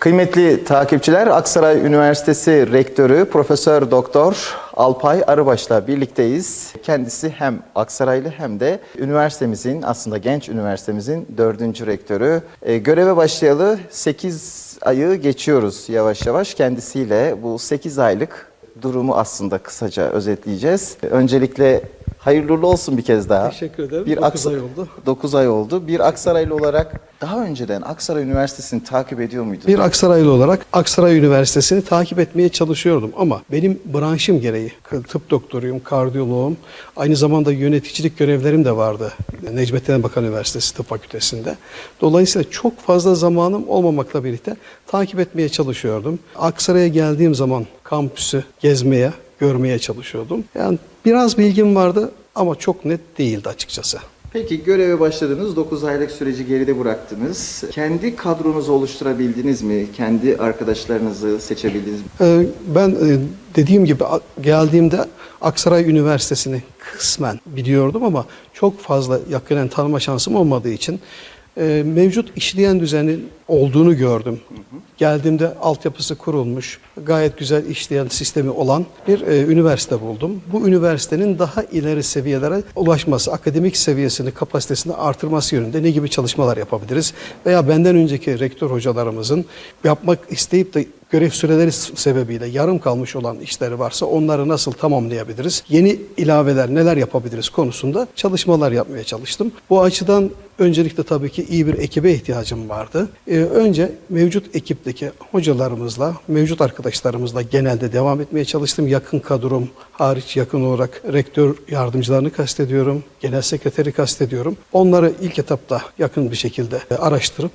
Kıymetli takipçiler, Aksaray Üniversitesi Rektörü Profesör Doktor Alpay Arıbaş'la birlikteyiz. Kendisi hem Aksaraylı hem de üniversitemizin aslında genç üniversitemizin dördüncü rektörü. E, göreve başlayalı 8 ayı geçiyoruz yavaş yavaş. Kendisiyle bu 8 aylık durumu aslında kısaca özetleyeceğiz. Öncelikle hayırlı uğurlu olsun bir kez daha. Teşekkür ederim. Bir Dokuz Aksa- ay oldu. 9 ay oldu. Bir Aksaraylı olarak daha önceden Aksaray Üniversitesi'ni takip ediyor muydun? Bir Aksaraylı olarak Aksaray Üniversitesi'ni takip etmeye çalışıyordum ama benim branşım gereği tıp doktoruyum, kardiyoloğum, aynı zamanda yöneticilik görevlerim de vardı Necmettin Erbakan Üniversitesi Tıp Fakültesi'nde. Dolayısıyla çok fazla zamanım olmamakla birlikte takip etmeye çalışıyordum. Aksaray'a geldiğim zaman kampüsü gezmeye, görmeye çalışıyordum. Yani biraz bilgim vardı ama çok net değildi açıkçası. Peki göreve başladınız, 9 aylık süreci geride bıraktınız. Kendi kadronuzu oluşturabildiniz mi? Kendi arkadaşlarınızı seçebildiniz mi? Ee, Ben e, dediğim gibi geldiğimde Aksaray Üniversitesi'ni kısmen biliyordum ama çok fazla yakinen tanıma şansım olmadığı için e, mevcut işleyen düzenin olduğunu gördüm. Geldiğimde altyapısı kurulmuş, gayet güzel işleyen sistemi olan bir e, üniversite buldum. Bu üniversitenin daha ileri seviyelere ulaşması, akademik seviyesini, kapasitesini artırması yönünde ne gibi çalışmalar yapabiliriz? Veya benden önceki rektör hocalarımızın yapmak isteyip de görev süreleri sebebiyle yarım kalmış olan işleri varsa onları nasıl tamamlayabiliriz? Yeni ilaveler neler yapabiliriz konusunda çalışmalar yapmaya çalıştım. Bu açıdan öncelikle tabii ki iyi bir ekibe ihtiyacım vardı. Ee, önce mevcut ekipteki hocalarımızla, mevcut arkadaşlarımızla genelde devam etmeye çalıştım. Yakın kadrom hariç yakın olarak rektör yardımcılarını kastediyorum, genel sekreteri kastediyorum. Onları ilk etapta yakın bir şekilde e, araştırıp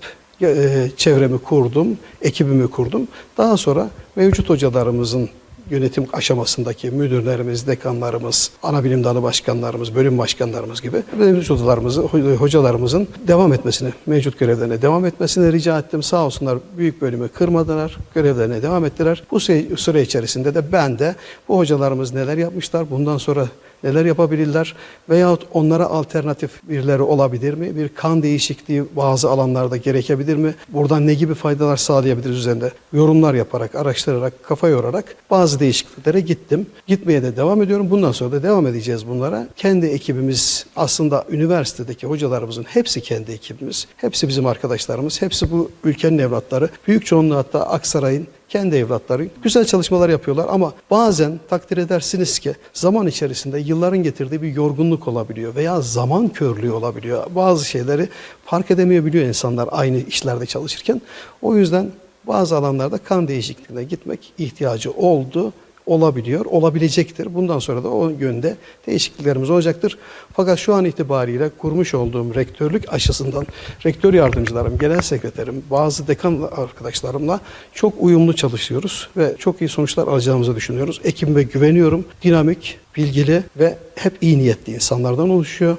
çevremi kurdum, ekibimi kurdum. Daha sonra mevcut hocalarımızın yönetim aşamasındaki müdürlerimiz, dekanlarımız, ana bilim dalı başkanlarımız, bölüm başkanlarımız gibi mevcut hocalarımızı, ho- hocalarımızın devam etmesini, mevcut görevlerine devam etmesini rica ettim. Sağ olsunlar büyük bölümü kırmadılar, görevlerine devam ettiler. Bu süre içerisinde de ben de bu hocalarımız neler yapmışlar, bundan sonra neler yapabilirler veyahut onlara alternatif birileri olabilir mi? Bir kan değişikliği bazı alanlarda gerekebilir mi? Buradan ne gibi faydalar sağlayabiliriz üzerinde yorumlar yaparak, araştırarak, kafa yorarak bazı değişikliklere gittim. Gitmeye de devam ediyorum. Bundan sonra da devam edeceğiz bunlara. Kendi ekibimiz aslında üniversitedeki hocalarımızın hepsi kendi ekibimiz. Hepsi bizim arkadaşlarımız. Hepsi bu ülkenin evlatları. Büyük çoğunluğu hatta Aksaray'ın kendi evlatları güzel çalışmalar yapıyorlar ama bazen takdir edersiniz ki zaman içerisinde yılların getirdiği bir yorgunluk olabiliyor veya zaman körlüğü olabiliyor. Bazı şeyleri fark edemeyebiliyor insanlar aynı işlerde çalışırken. O yüzden bazı alanlarda kan değişikliğine gitmek ihtiyacı oldu olabiliyor, olabilecektir. Bundan sonra da o yönde değişikliklerimiz olacaktır. Fakat şu an itibariyle kurmuş olduğum rektörlük aşısından rektör yardımcılarım, genel sekreterim, bazı dekan arkadaşlarımla çok uyumlu çalışıyoruz ve çok iyi sonuçlar alacağımızı düşünüyoruz. Ekibime güveniyorum. Dinamik, bilgili ve hep iyi niyetli insanlardan oluşuyor.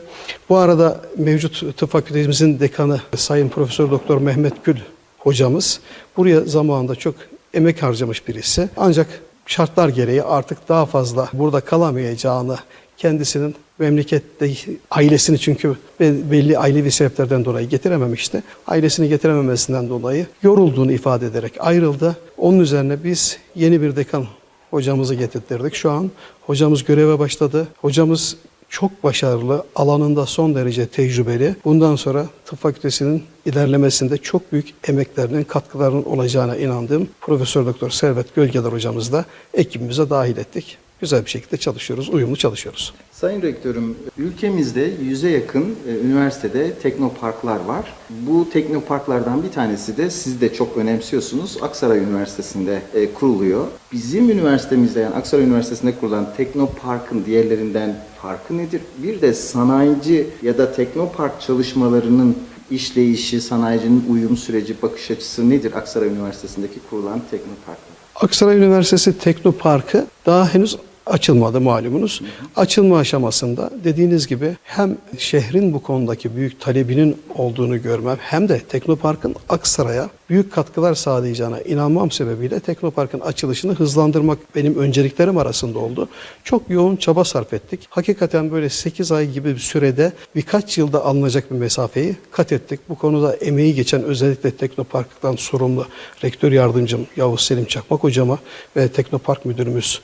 Bu arada mevcut tıp fakültemizin dekanı Sayın Profesör Doktor Mehmet Gül hocamız buraya zamanında çok emek harcamış birisi. Ancak şartlar gereği artık daha fazla burada kalamayacağını kendisinin memlekette ailesini çünkü be- belli ailevi sebeplerden dolayı getirememişti. Ailesini getirememesinden dolayı yorulduğunu ifade ederek ayrıldı. Onun üzerine biz yeni bir dekan hocamızı getirttirdik. Şu an hocamız göreve başladı. Hocamız çok başarılı, alanında son derece tecrübeli. Bundan sonra tıp fakültesinin ilerlemesinde çok büyük emeklerinin, katkılarının olacağına inandığım Profesör Doktor Servet Gölgeler hocamızı da ekibimize dahil ettik. Güzel bir şekilde çalışıyoruz, uyumlu çalışıyoruz. Sayın Rektörüm, ülkemizde yüze yakın e, üniversitede teknoparklar var. Bu teknoparklardan bir tanesi de siz de çok önemsiyorsunuz. Aksaray Üniversitesi'nde e, kuruluyor. Bizim üniversitemizde yani Aksaray Üniversitesi'nde kurulan teknoparkın diğerlerinden farkı nedir? Bir de sanayici ya da teknopark çalışmalarının işleyişi, sanayicinin uyum süreci, bakış açısı nedir Aksaray Üniversitesi'ndeki kurulan teknoparklar? Aksaray Üniversitesi Teknoparkı daha henüz açılmadı malumunuz. Açılma aşamasında dediğiniz gibi hem şehrin bu konudaki büyük talebinin olduğunu görmem hem de Teknopark'ın Aksaray'a büyük katkılar sağlayacağına inanmam sebebiyle Teknopark'ın açılışını hızlandırmak benim önceliklerim arasında oldu. Çok yoğun çaba sarf ettik. Hakikaten böyle 8 ay gibi bir sürede birkaç yılda alınacak bir mesafeyi kat ettik. Bu konuda emeği geçen özellikle Teknopark'tan sorumlu rektör yardımcım Yavuz Selim Çakmak hocama ve Teknopark müdürümüz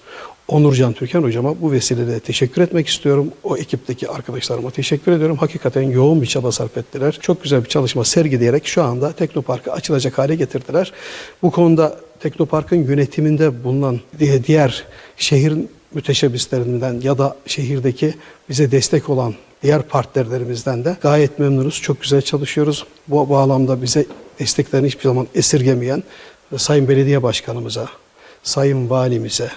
Onurcan Türkan hocama bu vesileyle teşekkür etmek istiyorum. O ekipteki arkadaşlarıma teşekkür ediyorum. Hakikaten yoğun bir çaba sarf ettiler. Çok güzel bir çalışma sergileyerek şu anda Teknopark'ı açılacak hale getirdiler. Bu konuda Teknopark'ın yönetiminde bulunan di- diğer şehrin müteşebbislerinden ya da şehirdeki bize destek olan diğer partnerlerimizden de gayet memnunuz. Çok güzel çalışıyoruz. Bu bağlamda bize desteklerini hiçbir zaman esirgemeyen Sayın Belediye Başkanımıza, Sayın Valimize,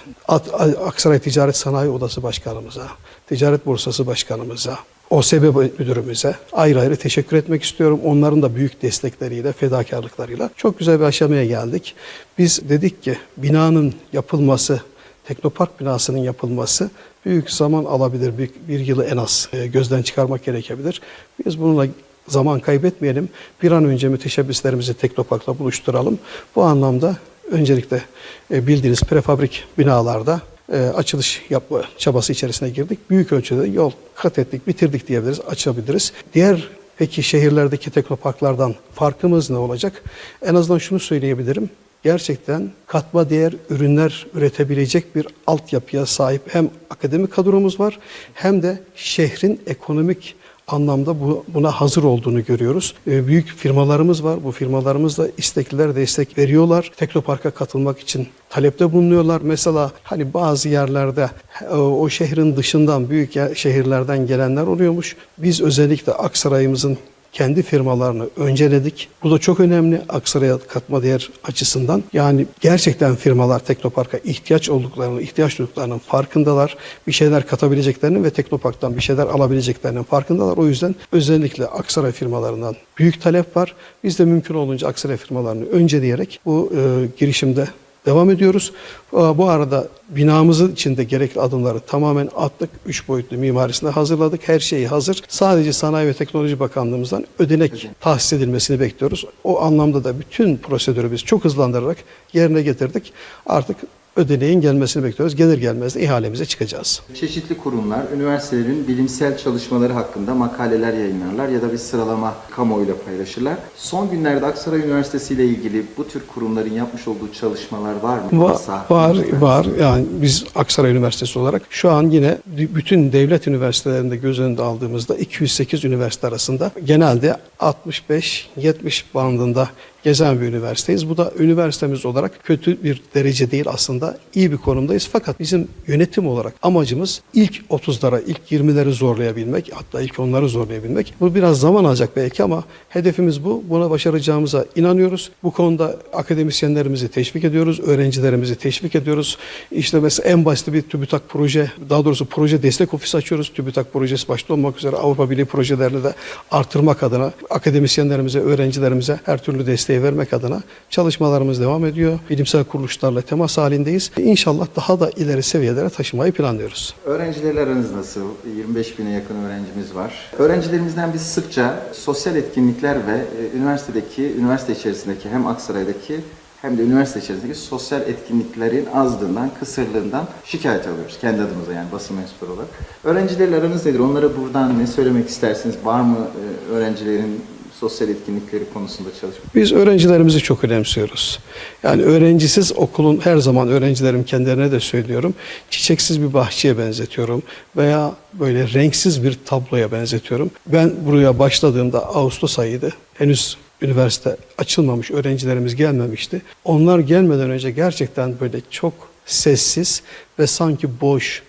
Aksaray Ticaret Sanayi Odası Başkanımıza, Ticaret Borsası Başkanımıza, OSB Müdürümüze ayrı ayrı teşekkür etmek istiyorum. Onların da büyük destekleriyle, fedakarlıklarıyla çok güzel bir aşamaya geldik. Biz dedik ki binanın yapılması, Teknopark binasının yapılması büyük zaman alabilir. Bir, bir yılı en az e, gözden çıkarmak gerekebilir. Biz bununla zaman kaybetmeyelim. Bir an önce müteşebbislerimizi Teknopark'la buluşturalım. Bu anlamda öncelikle e, bildiğiniz prefabrik binalarda e, açılış yapma çabası içerisine girdik. Büyük ölçüde yol kat ettik, bitirdik diyebiliriz, açabiliriz. Diğer peki şehirlerdeki teknoparklardan farkımız ne olacak? En azından şunu söyleyebilirim. Gerçekten katma değer ürünler üretebilecek bir altyapıya sahip hem akademik kadromuz var hem de şehrin ekonomik anlamda bu, buna hazır olduğunu görüyoruz. Ee, büyük firmalarımız var. Bu firmalarımız da istekliler destek veriyorlar. Teknopark'a katılmak için talepte bulunuyorlar. Mesela hani bazı yerlerde e, o şehrin dışından büyük şehirlerden gelenler oluyormuş. Biz özellikle Aksaray'ımızın kendi firmalarını önceledik. Bu da çok önemli Aksaray'a katma değer açısından. Yani gerçekten firmalar Teknopark'a ihtiyaç olduklarını, ihtiyaç duyduklarının farkındalar. Bir şeyler katabileceklerinin ve Teknopark'tan bir şeyler alabileceklerinin farkındalar. O yüzden özellikle Aksaray firmalarından büyük talep var. Biz de mümkün olunca Aksaray firmalarını önceleyerek bu e, girişimde devam ediyoruz. Bu arada binamızın içinde gerekli adımları tamamen attık. Üç boyutlu mimarisinde hazırladık. Her şeyi hazır. Sadece Sanayi ve Teknoloji Bakanlığımızdan ödenek tahsis edilmesini bekliyoruz. O anlamda da bütün prosedürü biz çok hızlandırarak yerine getirdik. Artık ödeneğin gelmesini bekliyoruz. Gelir gelmez de ihalemize çıkacağız. Çeşitli kurumlar üniversitelerin bilimsel çalışmaları hakkında makaleler yayınlarlar ya da bir sıralama kamuoyuyla paylaşırlar. Son günlerde Aksaray Üniversitesi ile ilgili bu tür kurumların yapmış olduğu çalışmalar var mı? Va- var, var. Yani biz Aksaray Üniversitesi olarak şu an yine bütün devlet üniversitelerinde göz önünde aldığımızda 208 üniversite arasında genelde 65-70 bandında gezen bir üniversiteyiz. Bu da üniversitemiz olarak kötü bir derece değil aslında. iyi bir konumdayız. Fakat bizim yönetim olarak amacımız ilk 30'lara, ilk 20'leri zorlayabilmek, hatta ilk onları zorlayabilmek. Bu biraz zaman alacak belki ama hedefimiz bu. Buna başaracağımıza inanıyoruz. Bu konuda akademisyenlerimizi teşvik ediyoruz, öğrencilerimizi teşvik ediyoruz. İşte mesela en basit bir TÜBİTAK proje, daha doğrusu proje destek ofisi açıyoruz. TÜBİTAK projesi başta olmak üzere Avrupa Birliği projelerini de artırmak adına akademisyenlerimize, öğrencilerimize her türlü desteği vermek adına çalışmalarımız devam ediyor. Bilimsel kuruluşlarla temas halindeyiz. İnşallah daha da ileri seviyelere taşımayı planlıyoruz. Öğrencilerle aranız nasıl? 25 bine yakın öğrencimiz var. Öğrencilerimizden biz sıkça sosyal etkinlikler ve e, üniversitedeki, üniversite içerisindeki hem Aksaray'daki hem de üniversite içerisindeki sosyal etkinliklerin azlığından, kısırlığından şikayet alıyoruz. Kendi adımıza yani basın mensubu olarak. Öğrencilerle aranız nedir? Onlara buradan ne söylemek istersiniz? Var mı e, öğrencilerin sosyal etkinlikleri konusunda çalışma? Biz öğrencilerimizi çok önemsiyoruz. Yani öğrencisiz okulun her zaman öğrencilerim kendilerine de söylüyorum. Çiçeksiz bir bahçeye benzetiyorum veya böyle renksiz bir tabloya benzetiyorum. Ben buraya başladığımda Ağustos ayıydı. Henüz üniversite açılmamış, öğrencilerimiz gelmemişti. Onlar gelmeden önce gerçekten böyle çok sessiz ve sanki boş,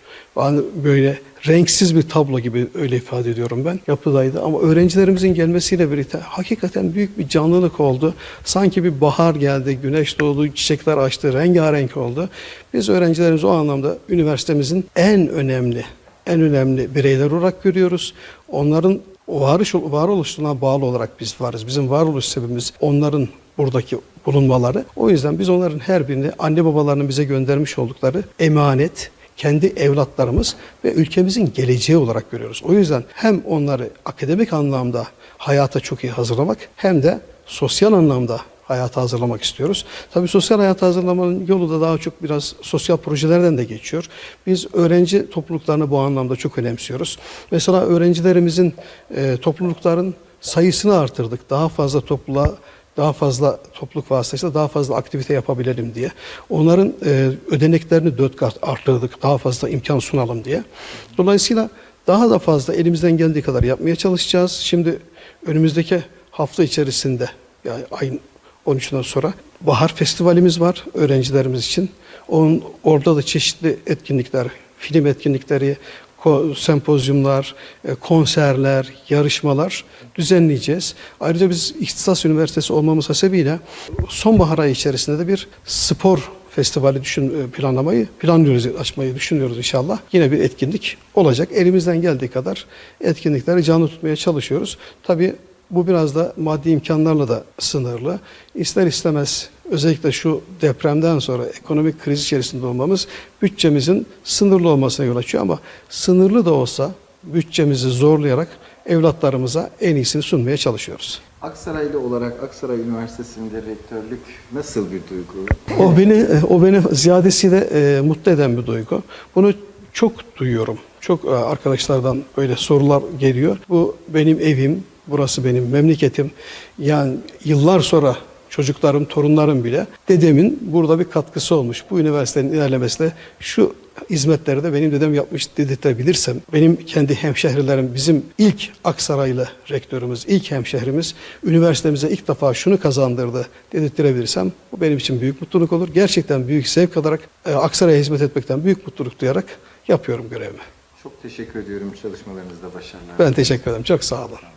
böyle renksiz bir tablo gibi öyle ifade ediyorum ben yapıdaydı ama öğrencilerimizin gelmesiyle birlikte hakikaten büyük bir canlılık oldu. Sanki bir bahar geldi, güneş doğdu, çiçekler açtı, rengarenk oldu. Biz öğrencilerimizi o anlamda üniversitemizin en önemli, en önemli bireyler olarak görüyoruz. Onların varış, varoluşuna bağlı olarak biz varız. Bizim varoluş sebebimiz onların buradaki bulunmaları. O yüzden biz onların her birini anne babalarının bize göndermiş oldukları emanet, kendi evlatlarımız ve ülkemizin geleceği olarak görüyoruz. O yüzden hem onları akademik anlamda hayata çok iyi hazırlamak hem de sosyal anlamda hayata hazırlamak istiyoruz. Tabii sosyal hayata hazırlamanın yolu da daha çok biraz sosyal projelerden de geçiyor. Biz öğrenci topluluklarını bu anlamda çok önemsiyoruz. Mesela öğrencilerimizin, e, toplulukların sayısını artırdık. Daha fazla topluluğa daha fazla topluluk vasıtasıyla daha fazla aktivite yapabilelim diye. Onların e, ödeneklerini dört kat arttırdık. Daha fazla imkan sunalım diye. Dolayısıyla daha da fazla elimizden geldiği kadar yapmaya çalışacağız. Şimdi önümüzdeki hafta içerisinde yani ayın 13'ünden sonra Bahar Festivalimiz var öğrencilerimiz için. Onun, orada da çeşitli etkinlikler, film etkinlikleri, sempozyumlar, e, konserler, yarışmalar düzenleyeceğiz. Ayrıca biz İhtisas Üniversitesi olmamız hasebiyle sonbahar ayı içerisinde de bir spor festivali düşün e, planlamayı planlıyoruz açmayı düşünüyoruz inşallah. Yine bir etkinlik olacak. Elimizden geldiği kadar etkinlikleri canlı tutmaya çalışıyoruz. Tabii bu biraz da maddi imkanlarla da sınırlı. İster istemez özellikle şu depremden sonra ekonomik kriz içerisinde olmamız bütçemizin sınırlı olmasına yol açıyor ama sınırlı da olsa bütçemizi zorlayarak evlatlarımıza en iyisini sunmaya çalışıyoruz. Aksaraylı olarak Aksaray Üniversitesi'nde rektörlük nasıl bir duygu? O beni o beni ziyadesiyle e, mutlu eden bir duygu. Bunu çok duyuyorum. Çok e, arkadaşlardan böyle sorular geliyor. Bu benim evim, burası benim memleketim. Yani yıllar sonra çocuklarım, torunlarım bile dedemin burada bir katkısı olmuş. Bu üniversitenin ilerlemesine şu hizmetleri de benim dedem yapmış dedirtebilirsem, benim kendi hemşehrilerim, bizim ilk Aksaraylı rektörümüz, ilk hemşehrimiz üniversitemize ilk defa şunu kazandırdı dedirttirebilirsem bu benim için büyük mutluluk olur. Gerçekten büyük zevk alarak e, Aksaray'a hizmet etmekten büyük mutluluk duyarak yapıyorum görevimi. Çok teşekkür ediyorum çalışmalarınızda başarılar. Ben teşekkür ederim. Çok sağ olun.